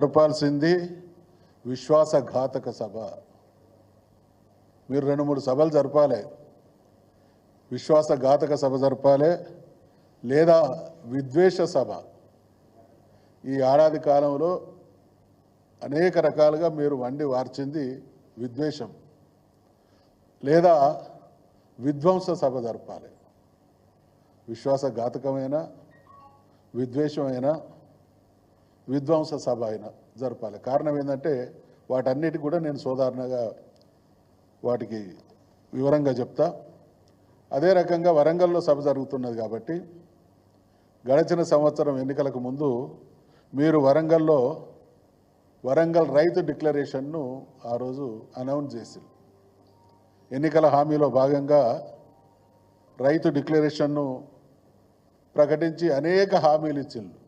జరపాల్సింది విశ్వాసఘాతక సభ. మీరు రెండు మూడు సభలు జరపాలి. విశ్వాసఘాతక సభ జరపాలి లేదా విద్వేష సభ. ఈ ఏడాది కాలంలో అనేక రకాలుగా మీరు వండి వార్చింది విద్వేషం లేదా విధ్వంస సభ జరపాలి. విశ్వాసఘాతకమైన విద్వేషమైన విధ్వంస సభ ఆయన జరపాలి. కారణం ఏంటంటే వాటన్నిటి కూడా నేను సోదారణగా వాటికి వివరంగా చెప్తా. అదే రకంగా వరంగల్లో సభ జరుగుతున్నది కాబట్టి గడిచిన సంవత్సరం ఎన్నికలకు ముందు మీరు వరంగల్లో వరంగల్ రైతు డిక్లరేషన్ను ఆ రోజు అనౌన్స్ చేసింది ఎన్నికల హామీలో భాగంగా రైతు డిక్లరేషన్ను ప్రకటించి అనేక హామీలు ఇచ్చిండ్రు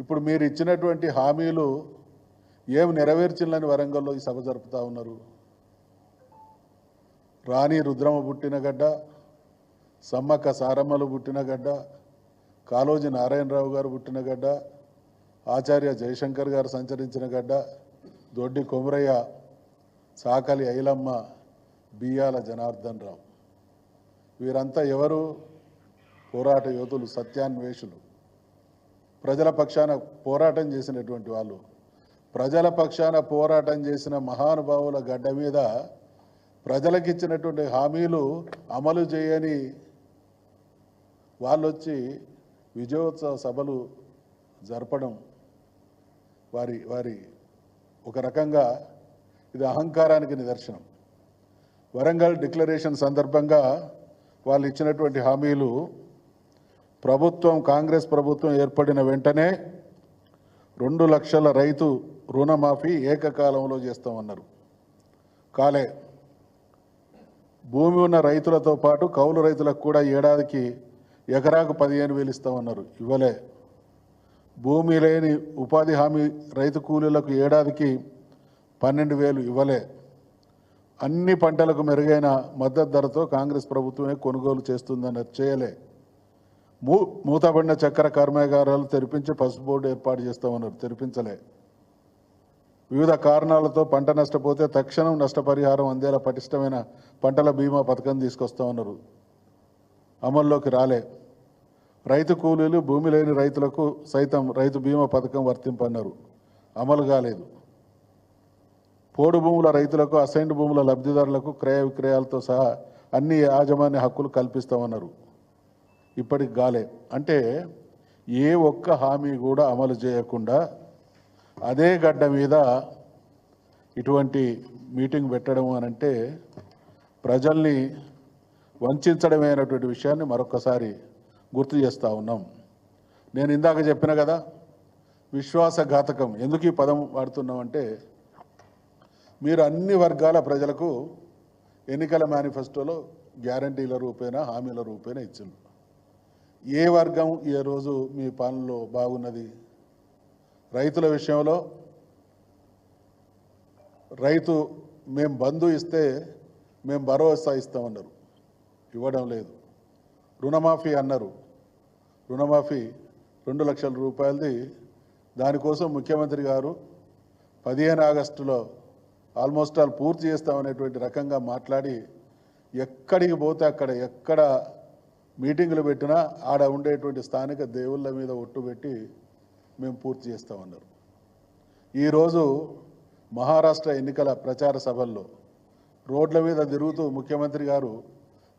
ఇప్పుడు మీరు ఇచ్చినటువంటి హామీలు ఏమి నెరవేర్చిందని వరంగల్లో ఈ సభ జరుపుతా ఉన్నారు. రాణి రుద్రమ పుట్టిన గడ్డ సమ్మక్క సారమ్మలు పుట్టిన గడ్డ కాలోజీ నారాయణరావు గారు పుట్టిన గడ్డ ఆచార్య జయశంకర్ గారు సంచరించిన గడ్డ దొడ్డి కొమరయ్య సాకలి ఐలమ్మ బియ్యాల జనార్దన్ రావు. వీరంతా ఎవరు? పోరాట యోధులు సత్యాన్వేషులు. ప్రజల పక్షాన పోరాటం చేసినటువంటి వాళ్ళు ప్రజల పక్షాన పోరాటం చేసిన మహానుభావుల గడ్డ మీద ప్రజలకు ఇచ్చినటువంటి హామీలు అమలు చేయని వాళ్ళు వచ్చి విజయోత్సవ సభలు జరపడం వారి వారి ఒక రకంగా ఇది అహంకారానికి నిదర్శనం. వరంగల్ డిక్లరేషన్ సందర్భంగా వాళ్ళు ఇచ్చినటువంటి హామీలు ప్రభుత్వం కాంగ్రెస్ ప్రభుత్వం ఏర్పడిన వెంటనే రెండు లక్షల రైతు రుణమాఫీ ఏకకాలంలో చేస్తామన్నారు. కాలే భూమి ఉన్న రైతులతో పాటు కౌలు రైతులకు కూడా ఏడాదికి ఎకరాకు పదిహేను వేలు ఇస్తామన్నారు. ఇవ్వలే. భూమి లేని ఉపాధి హామీ రైతు కూలీలకు ఏడాదికి పన్నెండు వేలు ఇవ్వలే. అన్ని పంటలకు మెరుగైన మద్దతు ధరతో కాంగ్రెస్ ప్రభుత్వమే కొనుగోలు చేస్తుందన్నది చేయలే. మూ మూతబడిన చక్కెర కర్మాగారాలు తెరిపించి పసుపు బోర్డు ఏర్పాటు చేస్తామన్నారు. తెరిపించలే. వివిధ కారణాలతో పంట నష్టపోతే తక్షణం నష్టపరిహారం అందేలా పటిష్టమైన పంటల బీమా పథకం తీసుకొస్తామన్నారు. అమల్లోకి రాలే. రైతు కూలీలు భూమి లేని రైతులకు సైతం రైతు బీమా పథకం వర్తింపన్నారు. అమలు కాలేదు. పోడు భూముల రైతులకు అసైన్డ్ భూముల లబ్ధిదారులకు క్రయ విక్రయాలతో సహా అన్ని యాజమాన్య హక్కులు కల్పిస్తామన్నారు. ఇప్పటికి గాలే. అంటే ఏ ఒక్క హామీ కూడా అమలు చేయకుండా అదే గడ్డ మీద ఇటువంటి మీటింగ్ పెట్టడం అని అంటే ప్రజల్ని వంచడమైనటువంటి విషయాన్ని మరొకసారి గుర్తు చేస్తూ ఉన్నాం. నేను ఇందాక చెప్పిన కదా విశ్వాసఘాతకం. ఎందుకు ఈ పదం వాడుతున్నామంటే మీరు అన్ని వర్గాల ప్రజలకు ఎన్నికల మేనిఫెస్టోలో గ్యారంటీల రూపేణ హామీల రూపేణ ఇచ్చిండ్రు. ఏ వర్గం ఏ రోజు మీ పాలనలో బాగున్నది? రైతుల విషయంలో రైతు మేము బంధు ఇస్తే మేము భరోసా ఇస్తామన్నారు. ఇవ్వడం లేదు. రుణమాఫీ అన్నారు. రుణమాఫీ రెండు లక్షల రూపాయలది. దానికోసం ముఖ్యమంత్రి గారు పదిహేను ఆగస్టులో ఆల్మోస్ట్ ఆల్ పూర్తి చేస్తామనేటువంటి రకంగా మాట్లాడి ఎక్కడికి పోతే అక్కడ ఎక్కడ మీటింగులు పెట్టినా ఆడ ఉండేటువంటి స్థానిక దేవుళ్ళ మీద ఒట్టు పెట్టి మేము పూర్తి చేస్తామన్నారు ఈరోజు మహారాష్ట్ర ఎన్నికల ప్రచార సభల్లో రోడ్ల మీద తిరుగుతూ ముఖ్యమంత్రి గారు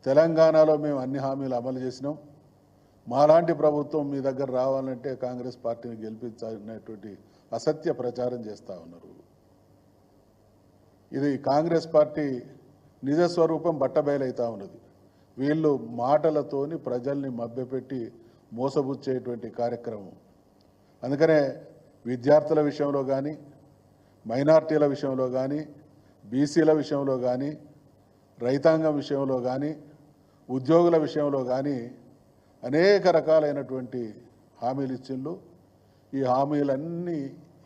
తెలంగాణలో మేము అన్ని హామీలు అమలు చేసినాం. మాలాంటి ప్రభుత్వం మీ దగ్గర రావాలంటే కాంగ్రెస్ పార్టీని గెలిపించాలనేటువంటి అసత్య ప్రచారం చేస్తూ ఉన్నారు. ఇది కాంగ్రెస్ పార్టీ నిజస్వరూపం బట్టబయలవుతా ఉన్నది. వీళ్ళు మాటలతోని ప్రజల్ని మభ్యపెట్టి మోసబుచ్చేటువంటి కార్యక్రమం. అందుకనే విద్యార్థుల విషయంలో కానీ మైనార్టీల విషయంలో కానీ బీసీల విషయంలో కానీ రైతాంగం విషయంలో కానీ ఉద్యోగుల విషయంలో కానీ అనేక రకాలైనటువంటి హామీలు ఇచ్చిండ్రు ఈ హామీలన్నీ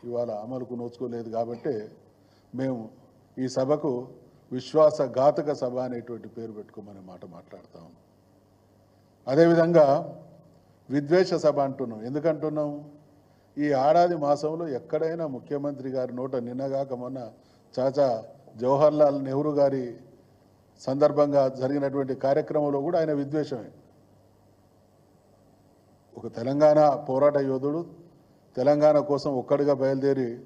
ఇవాళ అమలుకు నోచుకోలేదు కాబట్టి మేము ఈ సభకు విశ్వాసఘాతక సభ అనేటువంటి పేరు పెట్టుకోమనే మాట మాట్లాడతాం. అదేవిధంగా విద్వేష సభ అంటున్నాం. ఎందుకంటున్నాం? ఈ ఏడాది మాసంలో ఎక్కడైనా ముఖ్యమంత్రి గారి నోట నిన్నగాక మొన్న చాచా జవహర్లాల్ నెహ్రూ గారి సందర్భంగా జరిగినటువంటి కార్యక్రమంలో కూడా ఆయన విద్వేషమే. ఒక తెలంగాణ పోరాట యోధుడు తెలంగాణ కోసం ఒక్కడిగా బయలుదేరి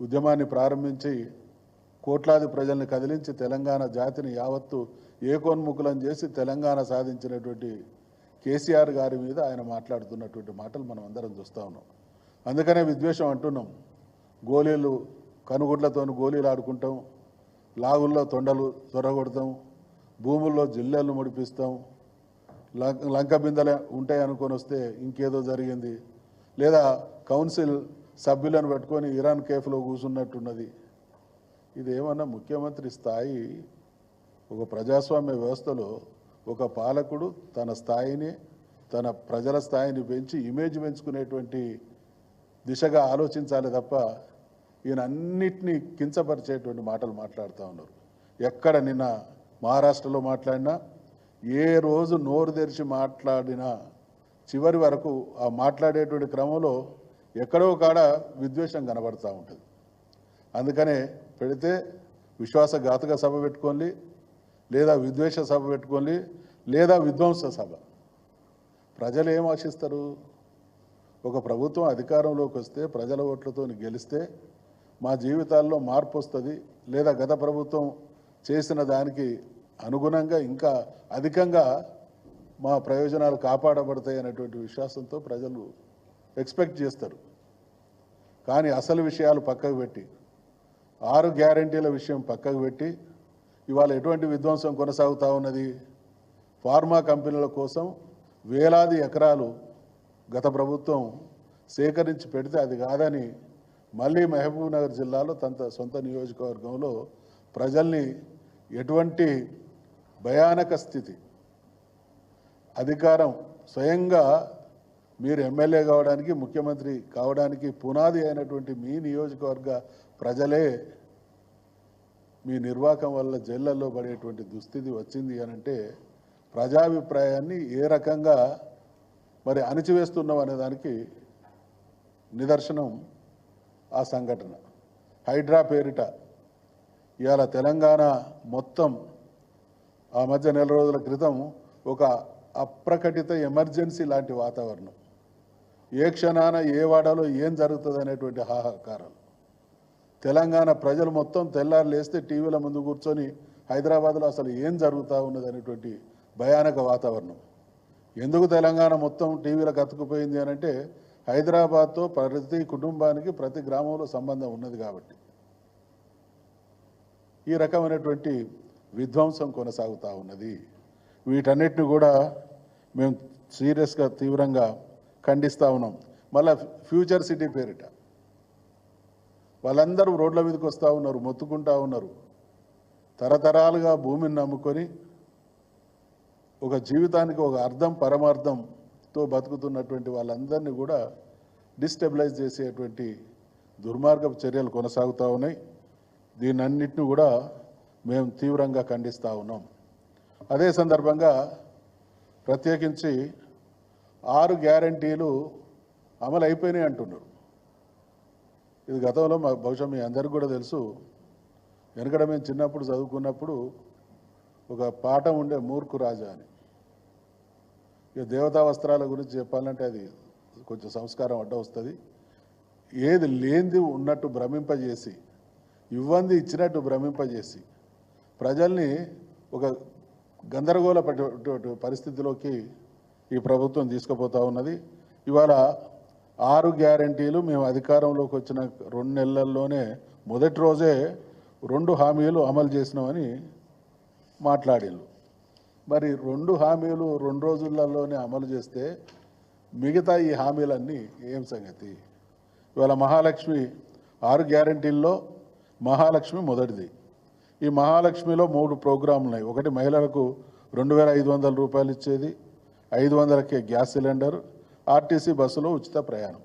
ఉద్యమాన్ని ప్రారంభించి కోట్లాది ప్రజల్ని కదిలించి తెలంగాణ జాతిని యావత్తు ఏకోన్ముఖులం చేసి తెలంగాణ సాధించినటువంటి కేసీఆర్ గారి మీద ఆయన మాట్లాడుతున్నటువంటి మాటలు మనం అందరం చూస్తూ ఉన్నాం. అందుకనే విద్వేషం అంటున్నాం. గోళీలు కనుగుడ్లతో గోళీలు ఆడుకుంటాం. లాగుల్లో తొండలు చొరగొడతాం భూముల్లో జిల్లెలు ముడిపిస్తాం. లంక బిందెలు ఉంటాయి అనుకొని వస్తే ఇంకేదో జరిగింది. లేదా కౌన్సిల్ సభ్యులను పెట్టుకొని ఇరాన్ కేఫ్లో కూర్చున్నట్టున్నది. ఇది ఏమన్నా ముఖ్యమంత్రి స్థాయి ఒక ప్రజాస్వామ్య వ్యవస్థలో ఒక పాలకుడు తన స్థాయిని తన ప్రజల స్థాయిని పెంచి ఇమేజ్ పెంచుకునేటువంటి దిశగా ఆలోచించాలి తప్ప ఈయన అన్నిటినీ కించపరిచేటువంటి మాటలు మాట్లాడుతూ ఉన్నారు. ఎక్కడ నిన్న మహారాష్ట్రలో మాట్లాడినా ఏ రోజు నోరు తెరిచి మాట్లాడినా చివరి వరకు ఆ మాట్లాడేటువంటి క్రమంలో ఎక్కడో కాడ విద్వేషం కనబడుతూ ఉంటుంది. అందుకనే పెడితే విశ్వాసఘాతక సభ పెట్టుకోండి లేదా విద్వేష సభ పెట్టుకోండి లేదా విధ్వంస సభ. ప్రజలు ఏం ఆశిస్తారు? ఒక ప్రభుత్వం అధికారంలోకి వస్తే ప్రజల ఓట్లతో గెలిస్తే మా జీవితాల్లో మార్పు వస్తుంది లేదా గత ప్రభుత్వం చేసిన దానికి అనుగుణంగా ఇంకా అధికంగా మా ప్రయోజనాలు కాపాడబడతాయి అనేటువంటి విశ్వాసంతో ప్రజలు ఎక్స్పెక్ట్ చేస్తారు. కానీ అసలు విషయాలు పక్కకు పెట్టి ఆరు గ్యారంటీల విషయం పక్కకు పెట్టి ఇవాళ ఎటువంటి విధ్వంసం కొనసాగుతూ ఉన్నది? ఫార్మా కంపెనీల కోసం వేలాది ఎకరాలు గత ప్రభుత్వం సేకరించి పెడితే అది కాదని మళ్ళీ మహబూబ్నగర్ జిల్లాలో తన సొంత నియోజకవర్గంలో ప్రజల్ని ఎటువంటి భయానక స్థితి అధికారం స్వయంగా మీరు ఎమ్మెల్యే కావడానికి ముఖ్యమంత్రి కావడానికి పునాది అయినటువంటి మీ నియోజకవర్గ ప్రజలే మీ నిర్వాహకం వల్ల జైళ్ళలో పడేటువంటి దుస్థితి వచ్చింది అని అంటే ప్రజాభిప్రాయాన్ని ఏ రకంగా మరి అణిచివేస్తున్నాం అనే దానికి నిదర్శనం ఆ సంఘటన. హైడ్రా పేరిట ఇవాళ తెలంగాణ మొత్తం ఆ మధ్య నెల రోజుల క్రితం ఒక అప్రకటిత ఎమర్జెన్సీ లాంటి వాతావరణం. ఏ క్షణాన ఏ వాడాలో ఏం జరుగుతుంది అనేటువంటి హాహాకారాలు. తెలంగాణ ప్రజలు మొత్తం తెల్లారు లేస్తే టీవీల ముందు కూర్చొని హైదరాబాద్లో అసలు ఏం జరుగుతూ ఉన్నది అనేటువంటి భయానక వాతావరణం. ఎందుకు తెలంగాణ మొత్తం టీవీలకు అతుకుపోయింది అని అంటే హైదరాబాద్తో ప్రతి కుటుంబానికి ప్రతి గ్రామంలో సంబంధం ఉన్నది కాబట్టి. ఈ రకమైనటువంటి విధ్వంసం కొనసాగుతూ ఉన్నది. వీటన్నిటిని కూడా మేము సీరియస్గా తీవ్రంగా ఖండిస్తూ ఉన్నాం. మళ్ళీ ఫ్యూచర్ సిటీ పేరిట. వాళ్ళందరూ రోడ్ల మీదకి వస్తూ ఉన్నారు మొత్తుకుంటా ఉన్నారు. తరతరాలుగా భూమిని నమ్ముకొని ఒక జీవితానికి ఒక అర్థం పరమార్థంతో బతుకుతున్నటువంటి వాళ్ళందరినీ కూడా డిస్టెబిలైజ్ చేసేటువంటి దుర్మార్గపు చర్యలు కొనసాగుతూ ఉన్నాయి. దీనన్నిటిని కూడా మేము తీవ్రంగా ఖండిస్తూ ఉన్నాం. అదే సందర్భంగా ప్రత్యేకించి ఆరు గ్యారంటీలు అమలు అయిపోయినాయి అంటున్నారు. ఇది గతంలో మా బహుశా మీ అందరికి కూడా తెలుసు. వెనకడ మేము చిన్నప్పుడు చదువుకున్నప్పుడు ఒక పాఠం ఉండే మూర్ఖు రాజా అని. ఇక దేవతా వస్త్రాల గురించి చెప్పాలంటే అది కొంచెం సంస్కారం అడ్డ వస్తుంది. ఏది లేనిది ఉన్నట్టు భ్రమింపజేసి ఇవ్వంది ఇచ్చినట్టు భ్రమింపజేసి ప్రజల్ని ఒక గందరగోళ పరిస్థితిలోకి ఈ ప్రభుత్వం తీసుకుపోతా ఉన్నది. ఇవాళ ఆరు గ్యారంటీలు మేము అధికారంలోకి వచ్చిన రెండు నెలల్లోనే మొదటి రోజే రెండు హామీలు అమలు చేసినామని మాట్లాడిండు మరి రెండు హామీలు రెండు రోజులలోనే అమలు చేస్తే మిగతా ఈ హామీలన్నీ ఏం సంగతి? ఇవాళ మహాలక్ష్మి ఆరు గ్యారంటీల్లో మహాలక్ష్మి మొదటిది. ఈ మహాలక్ష్మిలో మూడు ప్రోగ్రాంలు ఉన్నాయి ఒకటి మహిళలకు రెండు వేల ఐదు వందల రూపాయలు ఇచ్చేది ఐదు వందలకే గ్యాస్ సిలిండర్ ఆర్టీసీ బస్సులో ఉచిత ప్రయాణం.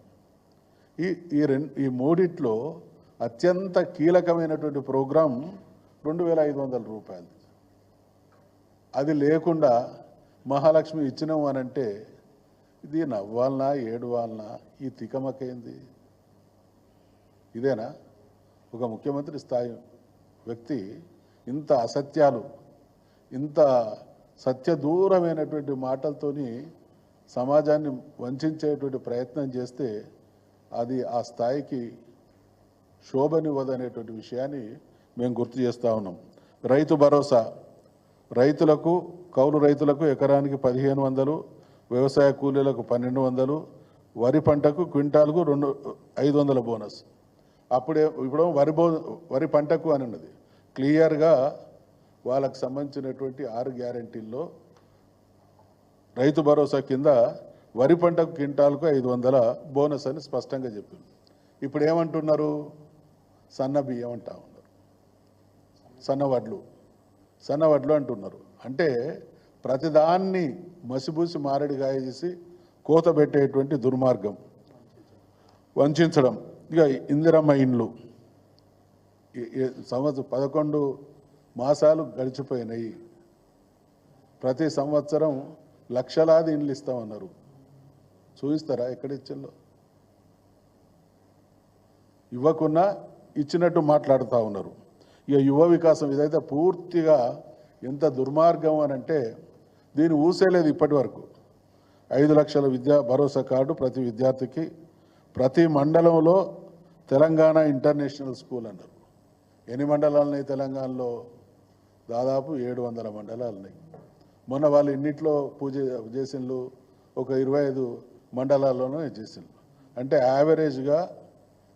ఈ ఈ రెండు ఈ మూడిట్లో అత్యంత కీలకమైనటువంటి ప్రోగ్రాం రెండు వేల ఐదు వందల రూపాయలు. అది లేకుండా మహాలక్ష్మి ఇచ్చినాం అని అంటే ఇది నవ్వాలనా ఏడవాలనా ఈ తికమకైంది? ఇదేనా? ఒక ముఖ్యమంత్రి స్థాయి వ్యక్తి ఇంత అసత్యాలు ఇంత సత్యదూరమైనటువంటి మాటలతోని సమాజాన్ని వంచేటువంటి ప్రయత్నం చేస్తే అది ఆ స్థాయికి శోభనివ్వదనేటువంటి విషయాన్ని మేము గుర్తు చేస్తూ ఉన్నాం. రైతు భరోసా. రైతులకు కౌలు రైతులకు ఎకరానికి పదిహేను వందలు వ్యవసాయ కూలీలకు పన్నెండు వందలు వరి పంటకు క్వింటాల్కు రెండు ఐదు వందల బోనస్. అప్పుడే ఇప్పుడు వరి బో వరి పంటకు అని ఉన్నది. క్లియర్గా వాళ్ళకు సంబంధించినటువంటి ఆరు గ్యారంటీల్లో రైతు భరోసా కింద వరి పంటకు క్వింటాల్కు ఐదు వందల బోనస్ అని స్పష్టంగా చెప్పింది ఇప్పుడు ఏమంటున్నారు? సన్న బియ్యం అంటా ఉన్నారు. సన్న వడ్లు. సన్న వడ్లు అంటున్నారు. అంటే ప్రతిదాన్ని మసిబూసి మారడిగాయ చేసి కోత పెట్టేటువంటి దుర్మార్గం. వంచడం. ఇక ఇందిరమ్మ ఇండ్లు. సంవత్సరం పదకొండు మాసాలు గడిచిపోయినాయి. ప్రతి సంవత్సరం లక్షలాది ఇండ్లు ఇస్తామన్నారు చూపిస్తారా ఎక్కడ ఇచ్చిందో? ఇవ్వకున్నా ఇచ్చినట్టు మాట్లాడుతూ ఉన్నారు. ఇక యువ వికాసం ఇదైతే పూర్తిగా ఎంత దుర్మార్గం అని అంటే దీన్ని ఊసేలేదు ఇప్పటి వరకు. ఐదు లక్షల విద్యా భరోసా కార్డు ప్రతి విద్యార్థికి ప్రతి మండలంలో తెలంగాణ ఇంటర్నేషనల్ స్కూల్ అన్నారు. ఎన్ని మండలాలు ఉన్నాయి తెలంగాణలో? దాదాపు ఏడు వందల మండలాలు ఉన్నాయి మొన్న వాళ్ళు ఇన్నిట్లో పూజ చేసిండ్రు ఒక ఇరవై ఐదు మండలాల్లోనే చేసిండ్రు. అంటే యావరేజ్గా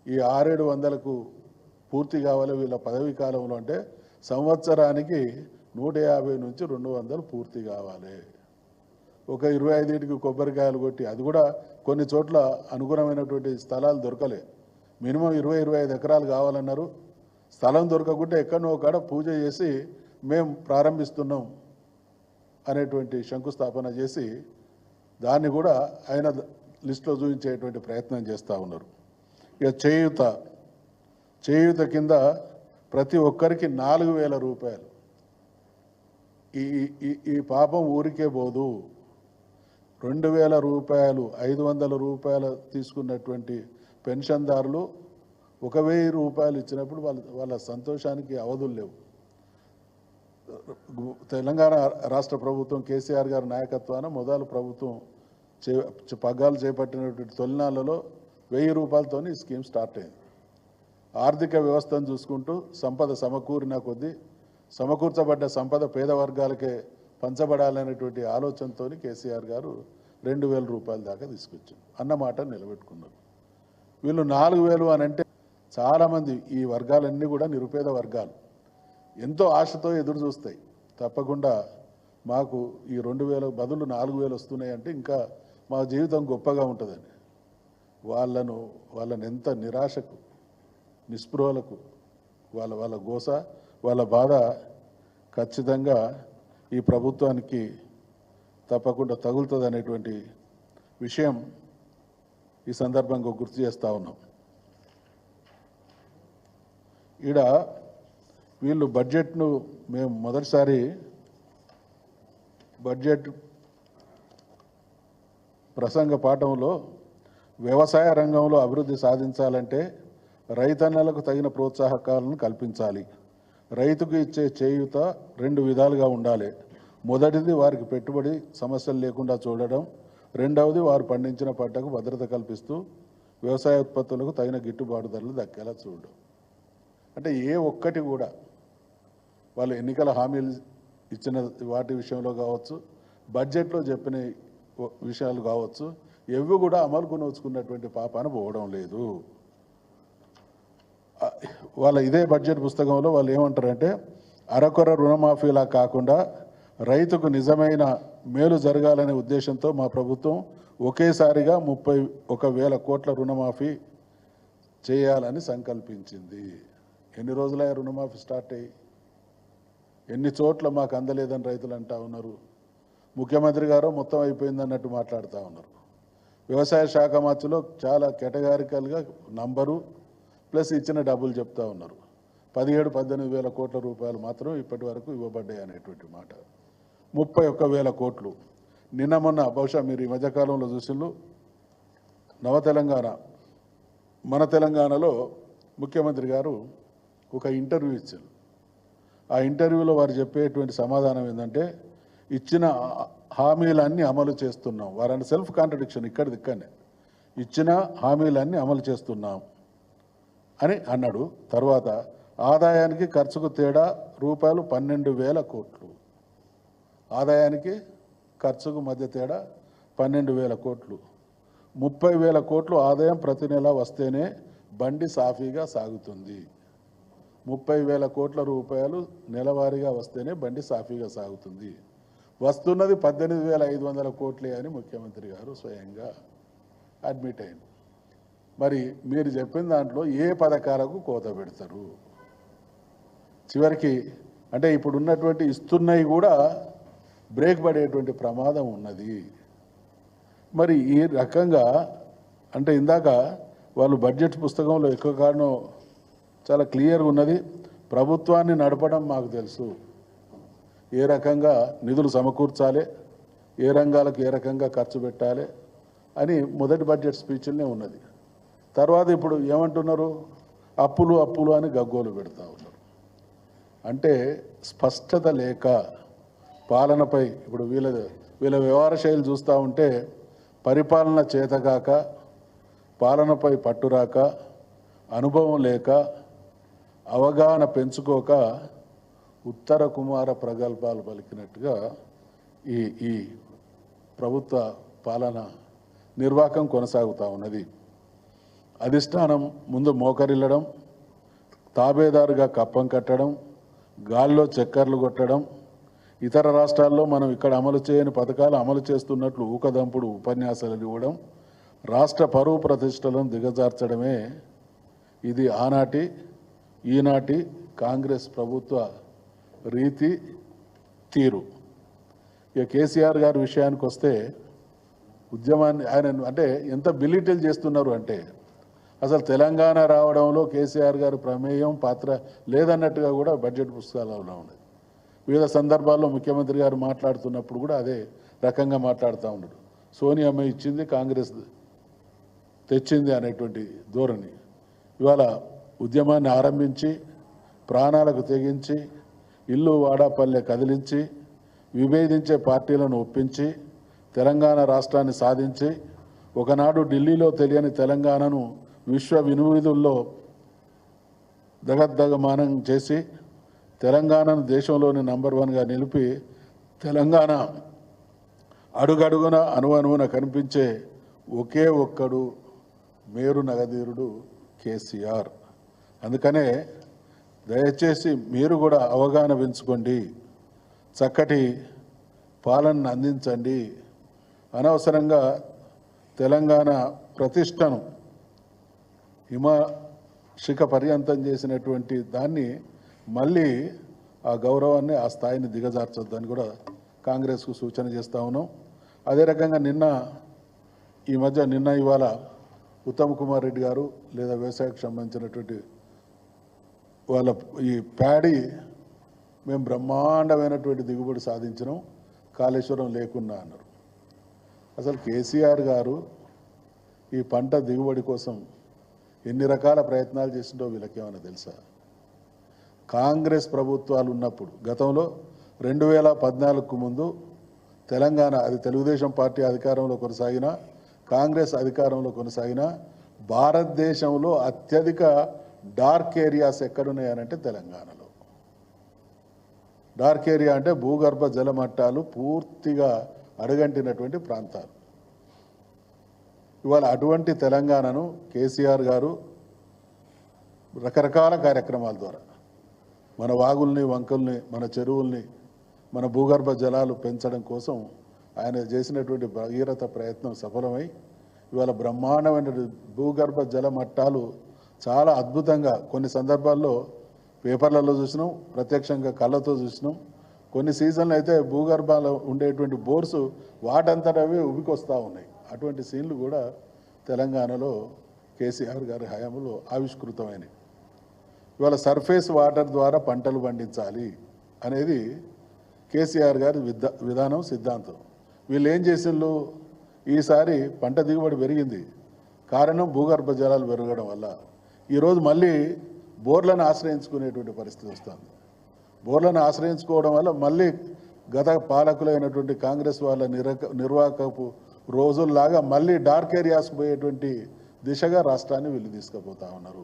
ఈ ఆరేడు వందలకు పూర్తి కావాలి వీళ్ళ పదవీ కాలంలో అంటే సంవత్సరానికి నూట యాభై నుంచి రెండు వందలు పూర్తి కావాలి. ఒక ఇరవై ఐదుకి కొబ్బరికాయలు కొట్టి అది కూడా కొన్ని చోట్ల అనుగుణమైనటువంటి స్థలాలు దొరకలే. మినిమం ఇరవై ఇరవై ఐదు ఎకరాలు కావాలన్నారు. స్థలం దొరకకుంటే ఎక్కడో కాడ పూజ చేసి మేము ప్రారంభిస్తున్నాం. అనేటువంటి శంకుస్థాపన చేసి దాన్ని కూడా ఆయన లిస్టులో చూపించేటువంటి ప్రయత్నం చేస్తూ ఉన్నారు. ఇక చేయూత చేయూత కింద ప్రతి ఒక్కరికి నాలుగు వేల రూపాయలు. ఈ ఈ- ఈ ఈ పాపం ఊరికే పోదు. రెండు వేల రూపాయలు ఐదు వందల రూపాయలు తీసుకున్నటువంటి పెన్షన్దారులు ఒక వెయ్యి రూపాయలు ఇచ్చినప్పుడు వాళ్ళ వాళ్ళ సంతోషానికి అవధులు లేవు. తెలంగాణ రాష్ట్ర ప్రభుత్వం కేసీఆర్ గారి నాయకత్వాన మొదలు ప్రభుత్వం చే పగ్గాలు చేపట్టినటువంటి తొలినాళ్ళలో వెయ్యి రూపాయలతోని ఈ స్కీమ్ స్టార్ట్ అయింది. ఆర్థిక వ్యవస్థను చూసుకుంటూ సంపద సమకూరిన కొద్దీ సమకూర్చబడ్డ సంపద పేద వర్గాలకే పంచబడాలనేటువంటి ఆలోచనతో కేసీఆర్ గారు రెండు వేల రూపాయల దాకా తీసుకొచ్చింది అన్నమాట నిలబెట్టుకున్నారు. వీళ్ళు నాలుగు వేలు అని అంటే చాలామంది ఈ వర్గాలన్నీ కూడా నిరుపేద వర్గాలు. ఎంతో ఆశతో ఎదురు చూస్తాయి. తప్పకుండా మాకు ఈ రెండు వేల బదులు నాలుగు వేలు వస్తున్నాయి అంటే ఇంకా మా జీవితం గొప్పగా ఉంటుందని వాళ్ళను వాళ్ళని ఎంత నిరాశకు నిస్పృహలకు వాళ్ళ వాళ్ళ గోస వాళ్ళ బాధ ఖచ్చితంగా ఈ ప్రభుత్వానికి తప్పకుండా తగులుతుంది అనేటువంటి విషయం ఈ సందర్భంగా గుర్తు చేస్తూ ఉన్నాం. ఈడ వీళ్ళు బడ్జెట్ను మేము మొదటిసారి బడ్జెట్ ప్రసంగ పాఠంలో వ్యవసాయ రంగంలో అభివృద్ధి సాధించాలంటే రైతన్నలకు తగిన ప్రోత్సాహకాలను కల్పించాలి. రైతుకు ఇచ్చే చేయూత రెండు విధాలుగా ఉండాలి. మొదటిది వారికి పెట్టుబడి సమస్యలు లేకుండా చూడడం. రెండవది వారు పండించిన పంటకు భద్రత కల్పిస్తూ వ్యవసాయ ఉత్పత్తులకు తగిన గిట్టుబాటు ధరలు దక్కేలా చూడడం. అంటే ఏ ఒక్కటి కూడా వాళ్ళు ఎన్నికల హామీలు ఇచ్చిన వాటి విషయంలో కావచ్చు బడ్జెట్లో చెప్పిన విషయాలు కావచ్చు ఎవి కూడా అమలుకు నోచుకున్నటువంటి పాపాన పోవడం లేదు. వాళ్ళ ఇదే బడ్జెట్ పుస్తకంలో వాళ్ళు ఏమంటారంటే అరకొర రుణమాఫీలా కాకుండా రైతుకు నిజమైన మేలు జరగాలనే ఉద్దేశంతో మా ప్రభుత్వం ఒకేసారిగా ముప్పై ఒక వేల కోట్ల రుణమాఫీ చేయాలని సంకల్పించింది. ఎన్ని రోజులైనా రుణమాఫీ స్టార్ట్ అయ్యి? ఎన్ని చోట్ల మాకు అందలేదని రైతులు అంటా ఉన్నారు. ముఖ్యమంత్రి గారు మొత్తం అయిపోయింది అన్నట్టు మాట్లాడుతూ ఉన్నారు. వ్యవసాయ శాఖ మధ్యలో చాలా కేటగారికల్గా నంబరు ప్లస్ ఇచ్చిన డబ్బులు చెప్తా ఉన్నారు. పదిహేడు పద్దెనిమిది వేల కోట్ల రూపాయలు మాత్రం ఇప్పటి వరకు ఇవ్వబడ్డాయి అనేటువంటి మాట. ముప్పై ఒక్క వేల కోట్లు. నిన్న మొన్న బహుశా మీరు ఈ మధ్యకాలంలో చూసిండ్రు. నవ తెలంగాణ మన తెలంగాణలో ముఖ్యమంత్రి గారు ఒక ఇంటర్వ్యూ ఇచ్చారు ఆ ఇంటర్వ్యూలో వారు చెప్పేటువంటి సమాధానం ఏంటంటే ఇచ్చిన హామీలన్నీ అమలు చేస్తున్నాం. వారని సెల్ఫ్ కాంట్రడిక్షన్ ఇక్కడ దిక్కనే. ఇచ్చిన హామీలన్నీ అమలు చేస్తున్నాం అని అన్నాడు. తర్వాత ఆదాయానికి ఖర్చుకు తేడా రూపాయలు పన్నెండు వేల కోట్లు. ఆదాయానికి ఖర్చుకు మధ్య తేడా పన్నెండు వేల కోట్లు. ముప్పై వేల కోట్లు ఆదాయం ప్రతి నెల వస్తేనే బండి సాఫీగా సాగుతుంది. ముప్పై వేల కోట్ల రూపాయలు నెలవారీగా వస్తేనే బండి సాఫీగా సాగుతుంది. వస్తున్నది పద్దెనిమిది వేల ఐదు వందల కోట్లే అని ముఖ్యమంత్రి గారు స్వయంగా అడ్మిట్ అయింది మరి మీరు చెప్పిన దాంట్లో ఏ పథకాలకు కోత పెడతారు? చివరికి అంటే ఇప్పుడు ఉన్నటువంటి ఇస్తున్నవి కూడా బ్రేక్ పడేటువంటి ప్రమాదం ఉన్నది. మరి ఈ రకంగా అంటే ఇందాక వాళ్ళు బడ్జెట్ పుస్తకంలో ఎక్కువ కారణం చాలా క్లియర్గా ఉన్నది. ప్రభుత్వాన్ని నడపడం మాకు తెలుసు. ఏ రకంగా నిధులు సమకూర్చాలి ఏ రంగాలకు ఏ రకంగా ఖర్చు పెట్టాలి అని మొదటి బడ్జెట్ స్పీచ్లోనే ఉన్నది. తర్వాత ఇప్పుడు ఏమంటున్నారు? అప్పులు అప్పులు అని గగ్గోలు పెడతా ఉన్నారు. అంటే స్పష్టత లేక పాలనపై ఇప్పుడు వీళ్ళ వీళ్ళ వ్యవహార శైలి చూస్తూ ఉంటే పరిపాలన చేతగాక పాలనపై పట్టురాక అనుభవం లేక అవగాహన పెంచుకోక ఉత్తర కుమార ప్రగల్భాలు పలికినట్టుగా ఈ ఈ ప్రభుత్వ పాలన నిర్వాహకం కొనసాగుతూ ఉన్నది. అధిష్టానం ముందు మోకరిల్లడం తాబేదారుగా కప్పం కట్టడం గాల్లో చక్కర్లు కొట్టడం ఇతర రాష్ట్రాల్లో మనం ఇక్కడ అమలు చేయని పథకాలు అమలు చేస్తున్నట్లు ఊకదంపుడు ఉపన్యాసాలు ఇవ్వడం రాష్ట్ర పరువు ప్రతిష్టలను దిగజార్చడమే ఇది ఆనాటి ఈనాటి కాంగ్రెస్ ప్రభుత్వ రీతి తీరు. ఇక కేసీఆర్ గారి విషయానికి వస్తే ఉద్యమాన్ని ఆయన అంటే ఎంత బిలిటిల్ చేస్తున్నారు అంటే అసలు తెలంగాణ రావడంలో కేసీఆర్ గారి ప్రమేయం పాత్ర లేదన్నట్టుగా కూడా బడ్జెట్ పుస్తకాలలో ఉన్నది వివిధ సందర్భాల్లో ముఖ్యమంత్రి గారు మాట్లాడుతున్నప్పుడు కూడా అదే రకంగా మాట్లాడుతూ ఉన్నాడు. సోనియామ్మ ఇచ్చింది కాంగ్రెస్ తెచ్చింది అనేటువంటి ధోరణి. ఇవాళ ఉద్యమాన్ని ఆరంభించి ప్రాణాలకు తెగించి ఇల్లు వాడాపల్లె కదిలించి విభేదించే పార్టీలను ఒప్పించి తెలంగాణ రాష్ట్రాన్ని సాధించి ఒకనాడు ఢిల్లీలో తెలియని తెలంగాణను విశ్వ వినువిధుల్లో దగద్దగమానం చేసి తెలంగాణను దేశంలోని నంబర్ వన్గా నిలిపి తెలంగాణ అడుగడుగున అణువణువున కనిపించే ఒకే ఒక్కడు మేరు నగధీరుడు కేసీఆర్. అందుకనే దయచేసి మీరు కూడా అవగాహన పెంచుకోండి. చక్కటి పాలనను అందించండి. అనవసరంగా తెలంగాణ ప్రతిష్టను హిమశిఖ పర్యంతం చేసినటువంటి దాన్ని మళ్ళీ ఆ గౌరవాన్ని ఆ స్థాయిని దిగజార్చొద్దని కూడా కాంగ్రెస్కు సూచన చేస్తూ ఉన్నాం. అదే రకంగా నిన్న ఈ మధ్య నిన్న ఇవాళ ఉత్తమ్ కుమార్ రెడ్డి గారు లేదా వ్యవసాయకు సంబంధించినటువంటి వాళ్ళ ఈ ప్యాడీ మేము బ్రహ్మాండమైనటువంటి దిగుబడి సాధించినాం కాళేశ్వరం లేకున్నా అన్నారు. అసలు కేసీఆర్ గారు ఈ పంట దిగుబడి కోసం ఎన్ని రకాల ప్రయత్నాలు చేసిండో వీళ్ళకేమైనా తెలుసా? కాంగ్రెస్ ప్రభుత్వాలు ఉన్నప్పుడు గతంలో రెండు వేల పద్నాలుగుకు ముందు తెలంగాణ అది తెలుగుదేశం పార్టీ అధికారంలో కొనసాగిన కాంగ్రెస్ అధికారంలో కొనసాగిన భారతదేశంలో అత్యధిక డార్క్ ఏరియాస్ ఎక్కడున్నాయనంటే తెలంగాణలో. డార్క్ ఏరియా అంటే భూగర్భ జల మట్టాలు పూర్తిగా అడుగంటినటువంటి ప్రాంతాలు. ఇవాళ అటువంటి తెలంగాణను కేసీఆర్ గారు రకరకాల కార్యక్రమాల ద్వారా మన వాగుల్ని వంకల్ని మన చెరువుల్ని మన భూగర్భ జలాలు పెంచడం కోసం ఆయన చేసినటువంటి భగీరథ ప్రయత్నం సఫలమై ఇవాళ బ్రహ్మాండమైన భూగర్భ జల మట్టాలు చాలా అద్భుతంగా కొన్ని సందర్భాల్లో పేపర్లలో చూసినాం ప్రత్యక్షంగా కళ్ళతో చూసినాం. కొన్ని సీజన్లు అయితే భూగర్భాలు ఉండేటువంటి బోర్స్ వాటంతట అవే ఉబికొస్తూ ఉన్నాయి. అటువంటి సీన్లు కూడా తెలంగాణలో కేసీఆర్ గారి హయాంలో ఆవిష్కృతమైనవి. ఇవాళ సర్ఫేస్ వాటర్ ద్వారా పంటలు పండించాలి అనేది కేసీఆర్ గారి విధానం సిద్ధాంతం. వీళ్ళు ఏం చేసిండ్రు ఈసారి పంట దిగుబడి పెరిగింది. కారణం భూగర్భ జలాలు పెరగడం వల్ల. ఈరోజు మళ్ళీ బోర్లను ఆశ్రయించుకునేటువంటి పరిస్థితి వస్తుంది. బోర్లను ఆశ్రయించుకోవడం వల్ల మళ్ళీ గత పాలకులైనటువంటి కాంగ్రెస్ వాళ్ళ నిరక నిర్వాహకపు రోజుల్లాగా మళ్ళీ డార్క్ ఏరియాస్కి పోయేటువంటి దిశగా రాష్ట్రాన్ని వీళ్ళు తీసుకుపోతా ఉన్నారు.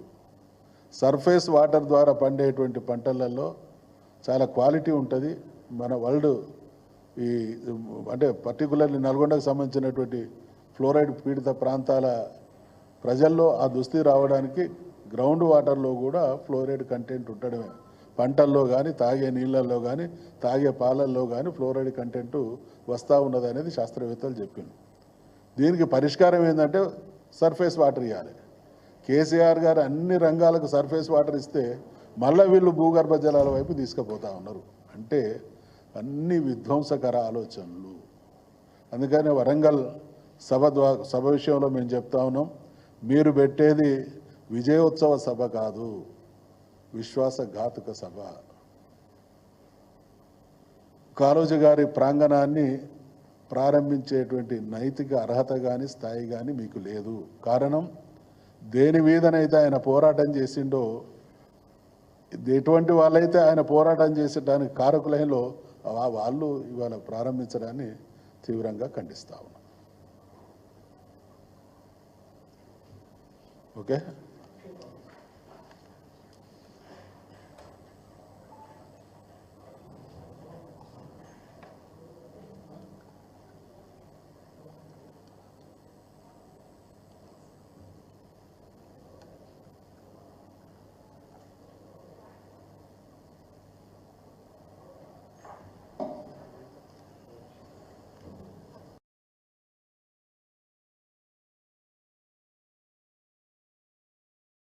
సర్ఫేస్ వాటర్ ద్వారా పండేటువంటి పంటలలో చాలా క్వాలిటీ ఉంటుంది. మన వరల్డ్ ఈ అంటే పర్టికులర్లీ నల్గొండకు సంబంధించినటువంటి ఫ్లోరైడ్ పీడిత ప్రాంతాల ప్రజల్లో ఆ దుస్థితి రావడానికి గ్రౌండ్ వాటర్లో కూడా ఫ్లోరైడ్ కంటెంట్ ఉండడమే. పంటల్లో కానీ తాగే నీళ్ళల్లో కానీ తాగే పాలల్లో కానీ ఫ్లోరైడ్ కంటెంట్ వస్తూ ఉన్నది అనేది శాస్త్రవేత్తలు చెప్పిండు దీనికి పరిష్కారం ఏంటంటే సర్ఫేస్ వాటర్ ఇవ్వాలి కేసీఆర్ గారు అన్ని రంగాలకు సర్ఫేస్ వాటర్ ఇస్తే మళ్ళీ వీళ్ళు భూగర్భ జలాల వైపు తీసుకుపోతా ఉన్నారు. అంటే అన్ని విధ్వంసకర ఆలోచనలు. అందుకని వరంగల్ సభ సభ విషయంలో మేము చెప్తా ఉన్నాం. మీరు పెట్టేది విజయోత్సవ సభ కాదు విశ్వాసఘాతుక సభ. కాళోజీ గారి ప్రాంగణాన్ని ప్రారంభించేటువంటి నైతిక అర్హత కానీ స్థాయి కానీ మీకు లేదు. కారణం దేని మీదనైతే ఆయన పోరాటం చేసిండో ఎటువంటి వాళ్ళైతే ఆయన పోరాటం చేసేటానికి కారకులైనలో వాళ్ళు ఇవాళ ప్రారంభించడాన్ని తీవ్రంగా ఖండిస్తా ఉన్నాం. ఓకే?